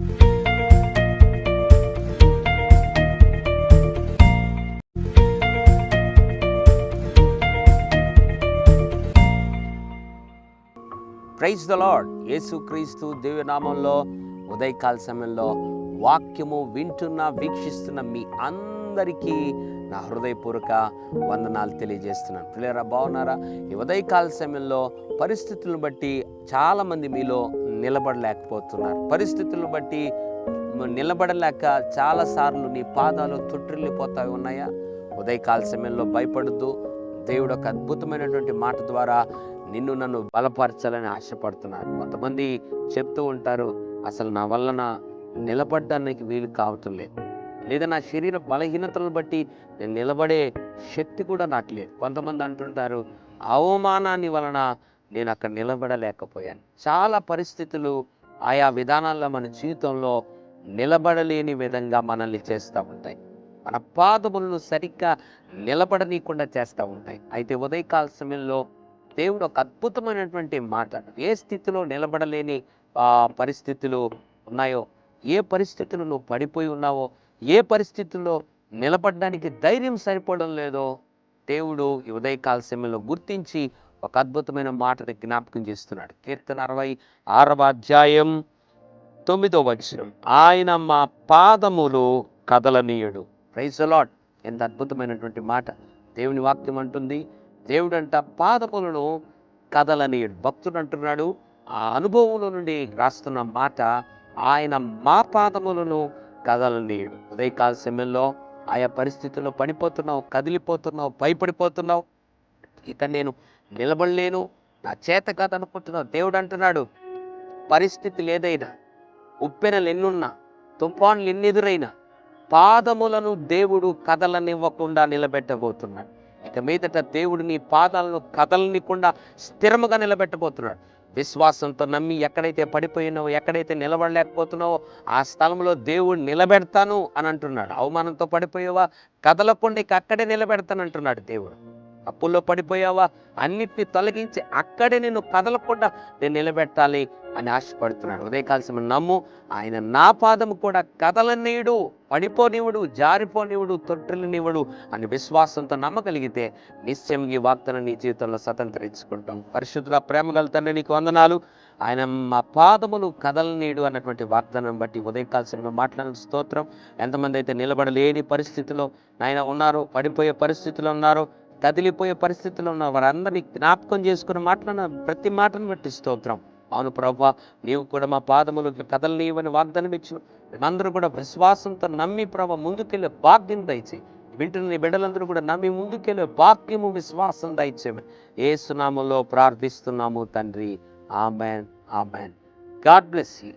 Praise the lord యేసుక్రీస్తు దివ్యనామంలో ఉదయకాల సమయంలో వాక్యము వింటున్న వీక్షిస్తున్న మీ అందరికీ నా హృదయపూర్వక వందనాలు తెలియజేస్తున్నాను. పిల్లరా బాగున్నారా? ఈ ఉదయకాల సమయంలో పరిస్థితులను బట్టి చాలామంది మీలో నిలబడలేకపోతున్నారు. పరిస్థితులను బట్టి నిలబడలేక చాలాసార్లు నీ పాదాలు తొట్టిల్లిపోతా ఉన్నాయా? ఉదయకాల సమయంలో భయపడద్దు. దేవుడు ఒక అద్భుతమైనటువంటి మాట ద్వారా నిన్ను నన్ను బలపరచాలని ఆశపడుతున్నారు. కొంతమంది చెప్తూ ఉంటారు అసలు నా వలన నిలబడడానికి వీలు కావటం లేదు. లేదా నా శరీర బలహీనతలను బట్టి నేను నిలబడే శక్తి కూడా నాకు లేదు. కొంతమంది అంటుంటారు అవమానాన్ని వలన నేను అక్కడ నిలబడలేకపోయాను. చాలా పరిస్థితులు ఆయా విధానాల్లో మన జీవితంలో నిలబడలేని విధంగా మనల్ని చేస్తూ ఉంటాయి. మన పాదములను సరిగ్గా నిలబడనీయకుండా చేస్తూ ఉంటాయి. అయితే ఉదయకాల సమయంలో దేవుడు ఒక అద్భుతమైనటువంటి మాట ఏ స్థితిలో నిలబడలేని పరిస్థితులు ఉన్నాయో ఏ పరిస్థితులు నువ్వు పడిపోయి ఉన్నావో ఏ పరిస్థితుల్లో నిలబడడానికి ధైర్యం సరిపోవడం లేదో దేవుడు ఈ ఉదయకాల సమయంలో గుర్తించి ఒక అద్భుతమైన మాటని జ్ఞాపకం చేస్తున్నాడు. కీర్తన అరవై ఆరవ అధ్యాయం తొమ్మిదో వచనం. ఆయన మా పాదములు కదలనీయుడు. ప్రైజ్ లాడ్ ఎంత అద్భుతమైనటువంటి మాట. దేవుని వాక్యం అంటుంది దేవుడంట పాదములను కదలనీయుడు. భక్తుడు అంటున్నాడు ఆ అనుభవంలో నుండి రాస్తున్న మాట ఆయన మా పాదములను కదలనీయుడు. ఉదయకాల సమయంలో ఆయా పరిస్థితుల్లో పడిపోతున్నావు కదిలిపోతున్నావు భయపడిపోతున్నావు. ఇక నేను నిలబడలేను. నా చేత కాదు అనుకుంటున్నావు. దేవుడు అంటున్నాడు పరిస్థితులు ఏదైనా ఉప్పెనలు ఎన్నున్నా తుఫాన్లు ఎన్నెదురైనా పాదములను దేవుడు కదలనివ్వకుండా నిలబెట్టబోతున్నాడు. ఇక మీదట దేవుడు నీ పాదాలను కదలనికుండా స్థిరముగా నిలబెట్టబోతున్నాడు. విశ్వాసంతో నమ్మి ఎక్కడైతే పడిపోయినావో ఎక్కడైతే నిలబడలేకపోతున్నావో ఆ స్థలంలో దేవుడు నిలబెడతాను అని అంటున్నాడు. అవమానంతో పడిపోయేవా? కదలకుండా ఇక అక్కడే నిలబెడతానంటున్నాడు దేవుడు. అప్పుల్లో పడిపోయావా? అన్నిటిని తొలగించి అక్కడే నేను కదలకుండా నేను నిలబెట్టాలి అని ఆశపడుతున్నాడు. ఉదయకాల్సిన నమ్ము ఆయన నా పాదము కూడా కదలనీయుడు పడిపోనివుడు జారిపోనివుడు తొట్టిల్నివుడు అని విశ్వాసంతో నమ్మగలిగితే నిశ్చయం ఈ వాగ్దానం నీ జీవితంలో స్వతంత్రించుకుంటాం. పరిశుద్ధుల ప్రేమ గల తండ్రి నీకు వందనాలు. ఆయన మా పాదములు కదలనీయుడు అన్నటువంటి వాగ్దానం బట్టి ఉదయకాల్సిన మాట్లాడిన స్తోత్రం. ఎంతమంది అయితే నిలబడలేని పరిస్థితిలో నాయన ఉన్నారు పడిపోయే పరిస్థితిలో ఉన్నారో కదిలిపోయే పరిస్థితిలో ఉన్న వారందరినీ జ్ఞాపకం చేసుకుని మాట్లాడిన ప్రతి మాటను బట్టి స్తోత్రం. అవును ప్రభా నీవు కూడా మా పాదములు కదలనీయమని వాగ్దానం ఇచ్చిన మేమందరూ కూడా విశ్వాసంతో నమ్మి ప్రభ ముందుకెళ్ళే భాగ్యం దయచి వింటున్న నీ బిడ్డలందరూ కూడా నమ్మి ముందుకెళ్ళే భాగ్యము విశ్వాసం దయచేయమని ఏ సునామంలో ప్రార్థిస్తున్నాము తండ్రి. Amen amen. God bless you.